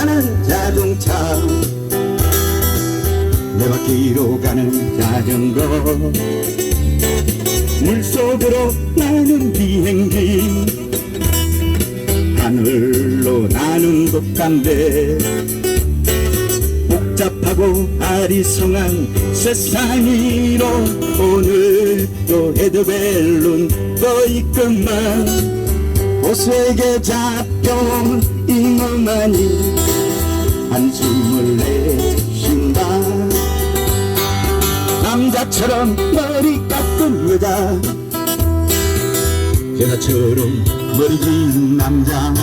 가는 자동차. 내 바퀴로 가는 자전거. 물속으로 나는 비행기. 하늘로 나는 독감배 복잡하고 아리송한 세상이로 오늘도 헤드벨룬 떠 있건만. 보스에게 잡혀온 잉어만이 한숨을 내쉰다. 남자처럼 머리 깎은 여자. 여자처럼 머리 긴 남자.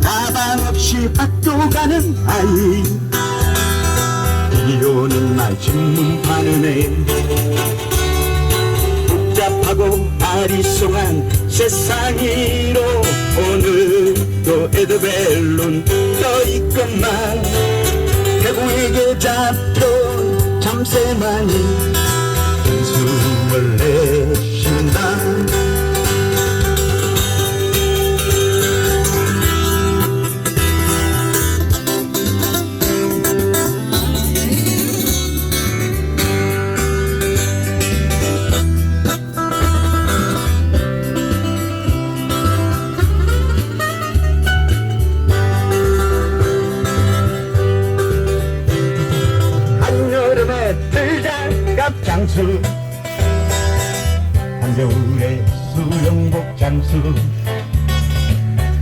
가방 없이 학교 가는 아이. 비 오는 날 신문 파는 애. 복잡하고 아리송한 오늘도 에드벨룬 떠 있건만. 개구에게 잡혀온 참새만이 장수. 한겨울에 수영복 장수.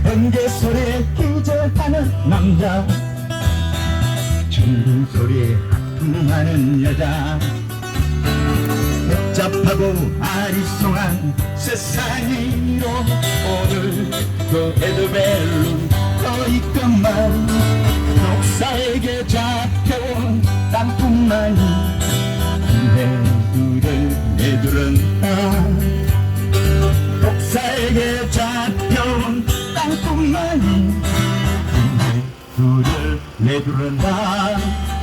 번개 소리에 기절하는 남자. 춤 소리에 하품하는 여자. 복잡하고 아리송한 세상이로 오늘도 에드벨 Let run down.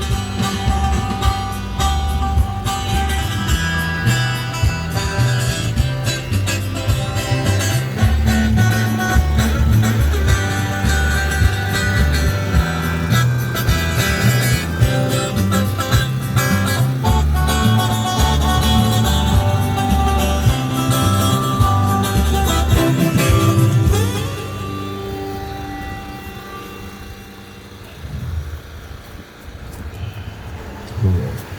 嗯。